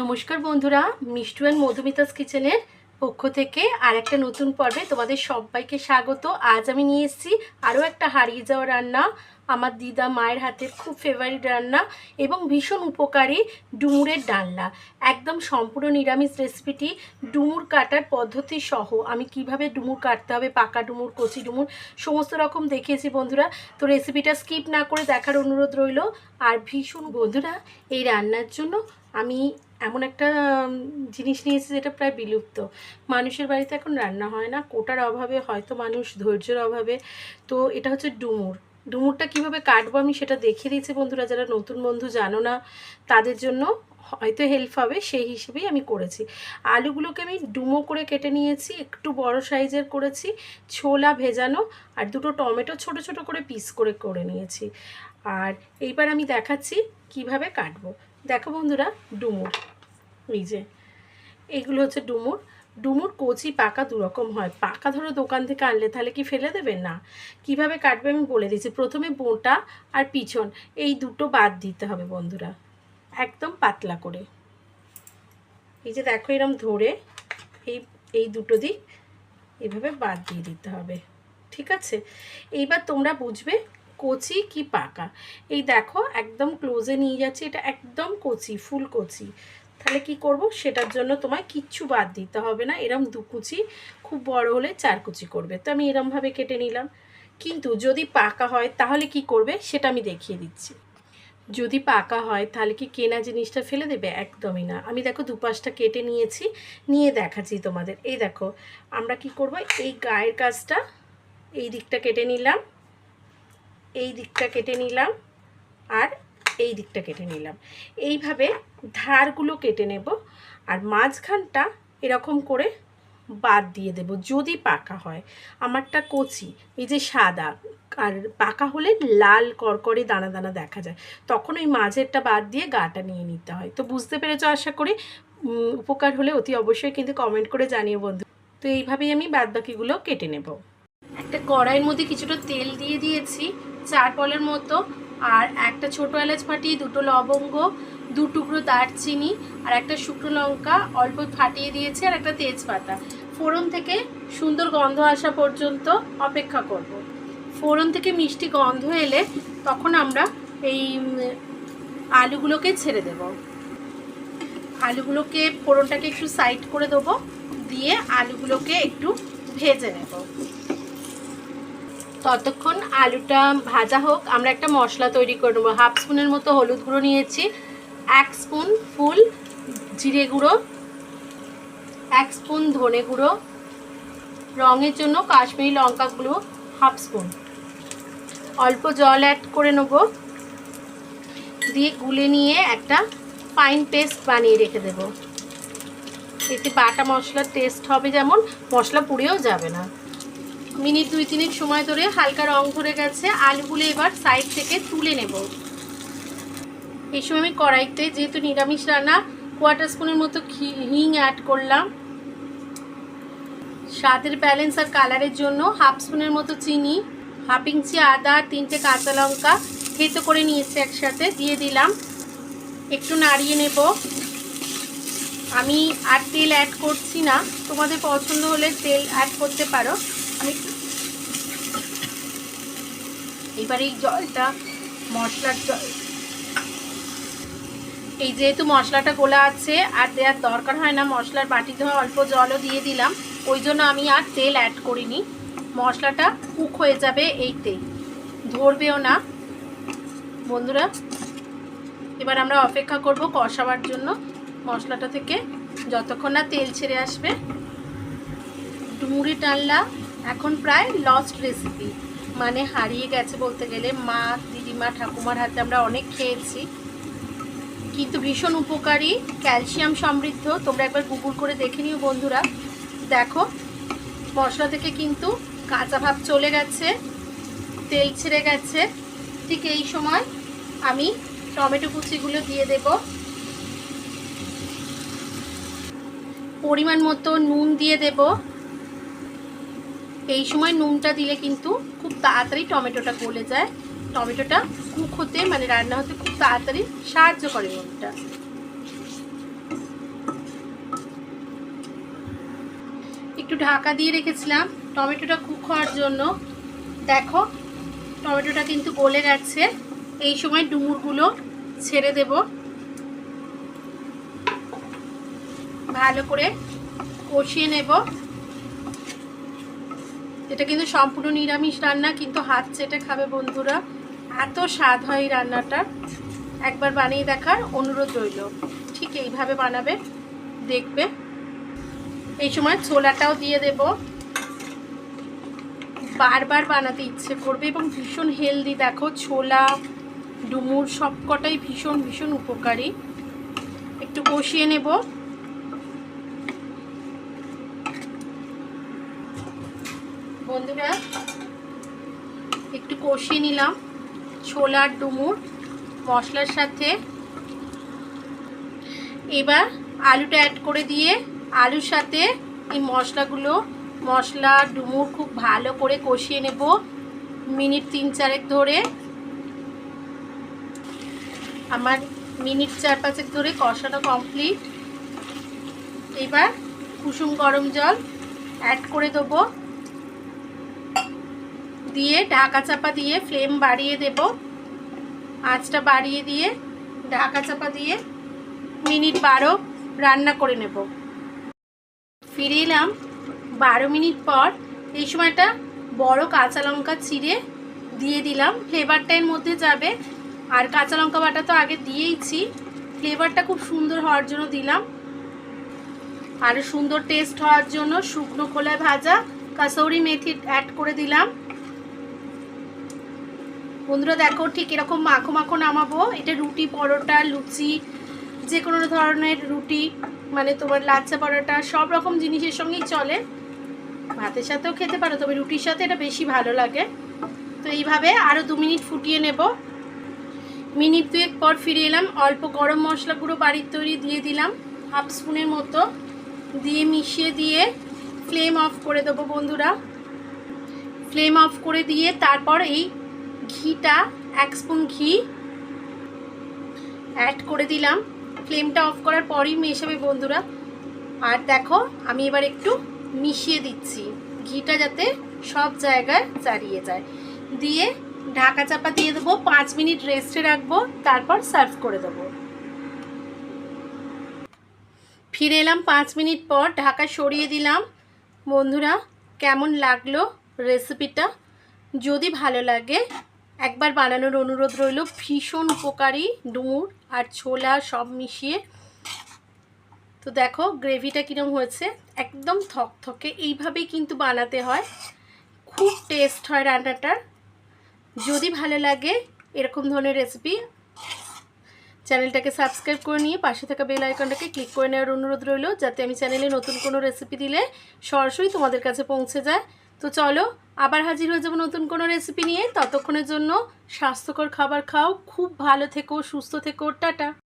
নমস্কার বন্ধুরা, মিষ্টু অ্যান্ড মধুমিতাস কিচেনের পক্ষ থেকে আর একটা নতুন পর্বে তোমাদের সবাইকে স্বাগত। আজ আমি নিয়ে এসেছি আরও একটা হারিয়ে যাওয়া রান্না, আমার দিদা মায়ের হাতের খুব ফেভারিট রান্না এবং ভীষণ উপকারী ডুমুরের ডালনা। একদম সম্পূর্ণ নিরামিষ রেসিপিটি ডুমুর কাটার পদ্ধতি সহ। আমি কীভাবে ডুমুর কাটতে হবে, পাকা ডুমুর, কচি ডুমুর, সমস্ত রকম দেখিয়েছি বন্ধুরা। তো রেসিপিটা স্কিপ না করে দেখার অনুরোধ রইল। আর ভীষণ বন্ধুরা, এই রান্নার জন্য আমি এমন একটা জিনিস নিয়েছি যেটা প্রায় বিলুপ্ত। মানুষের বাড়িতে এখন রান্না হয় না, কোটার অভাবে হয়তো মানুষ, ধৈর্যের অভাবে। তো এটা হচ্ছে ডুমুর। ডুমুরটা কীভাবে কাটবো আমি সেটা দেখিয়ে দিয়েছি বন্ধুরা, যারা নতুন বন্ধু জানো না, তাদের জন্য হয়তো হেল্প হবে, সেই হিসেবেই আমি করেছি। আলুগুলোকে আমি ডুমো করে কেটে নিয়েছি, একটু বড় সাইজের করেছি, ছোলা ভেজানো, আর দুটো টমেটো ছোট ছোট করে পিস করে করে নিয়েছি। আর এইবার আমি দেখাচ্ছি কীভাবে কাটবো। দেখো বন্ধুরা, ডুমুর। এই যে, এগুলো হচ্ছে ডুমুর। ডুমুর কচি পাকা দুরকম হয়। পাকা ধরো দোকান থেকে আনলে তাহলে কি ফেলে দেবে? না। কীভাবে কাটবে আমি বলে দিচ্ছি প্রথমে বোঁটা আর পিছন, এই দুটো বাদ দিতে হবে বন্ধুরা। একদম পাতলা করে। এই যে দেখো এরম ধরে এই এই দুটো দিক এভাবে বাদ দিয়ে দিতে হবে। ঠিক আছে? এইবার তোমরা বুঝবে কচি কি পাকা? এই দেখো, একদম ক্লোজে নিয়ে যাচ্ছে, এটা একদম কচি, ফুল কচি। তাহলে কি করব? সেটার জন্য তোমায় কিচ্ছু বাদ দিতে হবে না, এরম দু কুচি, খুব বড় হলে চার কুচি করবে। তো আমি এরমভাবে কেটে নিলাম। কিন্তু যদি পাকা হয়, তাহলে কি করবে? সেটা আমি দেখিয়ে দিচ্ছি। যদি পাকা হয়, তাহলে কি কেনা জিনিসটা ফেলে দেবে? একদমই না। আমি দেখো দুপাশটা কেটে নিয়েছি, নিয়ে দেখাচ্ছি তোমাদের। এই দেখো, আমরা কি করব? এই গায়ের কাজটা এই দিকটা কেটে নিলাম। এই দিকটা কেটে নিলাম আর এই দিকটা কেটে নিলাম। এইভাবে ধারগুলো কেটে নেব আর মাঝখানটা এরকম করে বাদ দিয়ে দেব যদি পাকা হয়। আমারটা কচি, এই যে সাদা আর পাকা হলে লাল করকরে দানা দানা দেখা যায়। তখন ওই মাঝেরটা বাদ দিয়ে গাটা নিয়ে নিতে হয়। তো বুঝতে পেরেছ আশা করি? উপকার হলে অতি অবশ্যই কিন্তু কমেন্ট করে জানিও বন্ধু। তো এইভাবেই আমি বাদ বাকিগুলো কেটে নেব। একটা কড়াইয়ের মধ্যে কিছুটা তেল দিয়ে দিয়েছি। চার পলের মতো, আর একটা ছোটো এলাচ ফাটিয়ে, দুটো লবঙ্গ, দু টুকরো দারচিনি, আর একটা শুকনো লঙ্কা অল্প ফাটিয়ে দিয়েছি, আর একটা তেজপাতা। ফোড়ন থেকে সুন্দর গন্ধ আসা পর্যন্ত অপেক্ষা করব। ফোড়ন থেকে মিষ্টি গন্ধ এলে তখন আমরা এই আলুগুলোকে ছেড়ে দেব। আলুগুলোকে, ফোড়নটাকে একটু সাইড করে দেবো, দিয়ে আলুগুলোকে একটু ভেজে নেব। ততক্ষণ আলুটা ভাজা হোক, আমরা একটা মশলা তৈরি করে নেব। হাফ স্পুনের মতো হলুদ গুঁড়ো নিয়েছি, এক স্পুন ফুল, জিরে গুঁড়ো, এক স্পুন ধনে গুঁড়ো, রঙের জন্য কাশ্মীরি লঙ্কা গুঁড়ো, হাফ স্পুন। অল্প জল অ্যাড করে নেব, দিয়ে গুলে নিয়ে একটা ফাইন পেস্ট বানিয়ে রেখে দেব। এতে বাটা মশলার টেস্ট হবে যেমন, মশলা পুড়েও যাবে না। মিনিট দুই তিনেক সময় ধরে হালকা রং ধরে গেছে। আলুগুলো এবার সাইড থেকে তুলে নেব। এই সময় আমি কড়াইতে যেহেতু নিরামিষ রান্না কোয়ার্টার স্পুনের মতো হিং অ্যাড করলাম। স্বাদের ব্যালেন্স আর কালারের জন্য হাফ স্পুনের মতো চিনি হাফ ইঞ্চি আদা আর তিনটে কাঁচা লঙ্কা থেতো করে নিয়েছি একসাথে, দিয়ে দিলাম। একটু নাড়িয়ে নেব। আমি আর তেল অ্যাড করছি না। তোমাদের পছন্দ হলে তেল অ্যাড করতে পারো। আমি এবার এই জলটা, মশলার জল। এই যেহেতু মশলাটা গোলা আছে, আর দেওয়ার দরকার হয় না, মশলার বাটি ধোয়া, অল্প জলও দিয়ে দিলাম। ওই জন্য আমি আর তেল অ্যাড করিনি। মশলাটা কুক হয়ে যাবে এইতেই ধরবেও না। বন্ধুরা, এবার আমরা অপেক্ষা করব কষাবার জন্য। মশলাটা থেকে যতক্ষণ না তেল ছেড়ে আসবে। ডুমুরি ডালনা, এখন প্রায় লস্ট রেসিপি মানে হারিয়ে গেছে বলতে গেলে, মা, দিদিমা, ঠাকুমার হাতে আমরা অনেক খেয়েছি। কিন্তু ভীষণ উপকারী, ক্যালসিয়াম সমৃদ্ধ। তোমরা একবার গুগল করে দেখে নিও বন্ধুরা। দেখো, মশলা থেকে কিন্তু কাঁচা ভাব চলে গেছে, তেল ছেড়ে গেছে। ঠিক এই সময় আমি টমেটো কুচিগুলো দিয়ে দেব। পরিমাণ মতো নুন দিয়ে দেব। এই সময় নুনটা দিলে কিন্তু খুব তাড়াতাড়ি টমেটোটা গলে যায়। টমেটোটা কুক হতে মানে রান্না হতে খুব তাড়াতাড়ি সাহায্য করে নুনটা। একটু ঢাকা দিয়ে রেখেছিলাম টমেটোটা কুক হওয়ার জন্য। দেখো, টমেটোটা কিন্তু গলে গেছে। এই সময় ডুমুরগুলো ছেড়ে দেব। ভালো করে কষিয়ে নেব। এটা কিন্তু সম্পূর্ণ নিরামিষ রান্না, কিন্তু হাত চেটে খাবে বন্ধুরা, এত স্বাদ হয় এই রান্নাটা। একবার বানিয়ে দেখার অনুরোধ রইল। ঠিক এইভাবে বানাবে, দেখবে। এই সময় ছোলাটাও দিয়ে দেব। বারবার বানাতে ইচ্ছে করবে এবং ভীষণ হেলদি। দেখো, ছোলা, ডুমুর, সবকটাই ভীষণ ভীষণ উপকারী। একটু কষিয়ে নেব। বন্ধুরা, একটু কষিয়ে নিলাম। ছোলার ডুমুর, মশলার সাথে। এবার আলুটা অ্যাড করে দিয়ে আলুর সাথে এই মশলাগুলো, মশলা, ডুমুর খুব ভালো করে কষিয়ে নেব মিনিট তিন চারেক ধরে। আমার মিনিট চার পাঁচেক ধরে কষানো কমপ্লিট এবার কুসুম গরম জল অ্যাড করে দেবো। দিয়ে ঢাকা চাপা দিয়ে ফ্লেম বাড়িয়ে দেব। আঁচটা বাড়িয়ে দিয়ে ঢাকা চাপা দিয়ে মিনিট বারো রান্না করে নেব। ফিরে এলাম বারো মিনিট পর। এই সময়টা বড় কাঁচা লঙ্কা চিড়ে দিয়ে দিলাম। ফ্লেভারটা এর মধ্যে যাবে। আর কাঁচা লঙ্কা বাটা তো আগে দিয়েইছি। ফ্লেভারটা খুব সুন্দর হওয়ার জন্য দিলাম। আর সুন্দর টেস্ট হওয়ার জন্য শুকনো খোলায় ভাজা, কাসৌরি মেথি অ্যাড করে দিলাম। বন্ধুরা দেখো ঠিক এরকম মাখো মাখো নামাবো। এটা রুটি, পরোটা, লুচি যে কোনো ধরনের রুটি মানে তোমার লাচ্চা পরোটা, সব রকম জিনিসের সঙ্গেই চলে। ভাতের সাথেও খেতে পারো, তবে রুটির সাথে এটা বেশি ভালো লাগে। তো এইভাবে আরও দু মিনিট ফুটিয়ে নেব। মিনিট দুয়েক পর ফিরে এলাম, অল্প গরম মশলা গুঁড়ো বাড়ির তৈরি দিয়ে দিলাম, হাফ স্পুনের মতো। দিয়ে মিশিয়ে দিয়ে ফ্লেম অফ করে দেবো বন্ধুরা। ফ্লেম অফ করে দিয়ে তারপর এই ঘিটা, এক স্পুন ঘি অ্যাড করে দিলাম। ফ্লেমটা অফ করার পরই মেশাবে বন্ধুরা। আর দেখো, আমি এবার একটু মিশিয়ে দিচ্ছি। ঘিটা যাতে সব জায়গায় চারিয়ে যায়। দিয়ে ঢাকা চাপা দিয়ে দেবো, পাঁচ মিনিট রেস্টে রাখব, তারপর সার্ভ করে দেবো। ফিরে এলাম পাঁচ মিনিট পর, ঢাকা সরিয়ে দিলাম। বন্ধুরা, কেমন লাগল রেসিপিটা? যদি ভালো লাগে একবার বানানোর অনুরোধ রইল, ভীষণ উপকারী ডুমুর আর ছোলা সব মিশিয়ে। তো দেখো, গ্রেভিটা কীরকম হয়েছে, একদম থকথকে, এইভাবেই কিন্তু বানাতে হয়। খুব টেস্ট হয় রান্নাটার। যদি ভালো লাগে এরকম ধরনের রেসিপি চ্যানেলটাকে সাবস্ক্রাইব করে নিয়ে পাশে থাকা বেল আইকনটাকে ক্লিক করে নেওয়ার অনুরোধ রইল, যাতে আমি চ্যানেলে নতুন কোনো রেসিপি দিলে সরাসরি তোমাদের কাছে পৌঁছে যায়। তো চলো, আবার হাজির হয়ে যাব নতুন কোনো রেসিপি নিয়ে। ততক্ষণের জন্য স্বাস্থ্যকর খাবার খাও, খুব ভালো থেকো, সুস্থ থেকো, টাটা।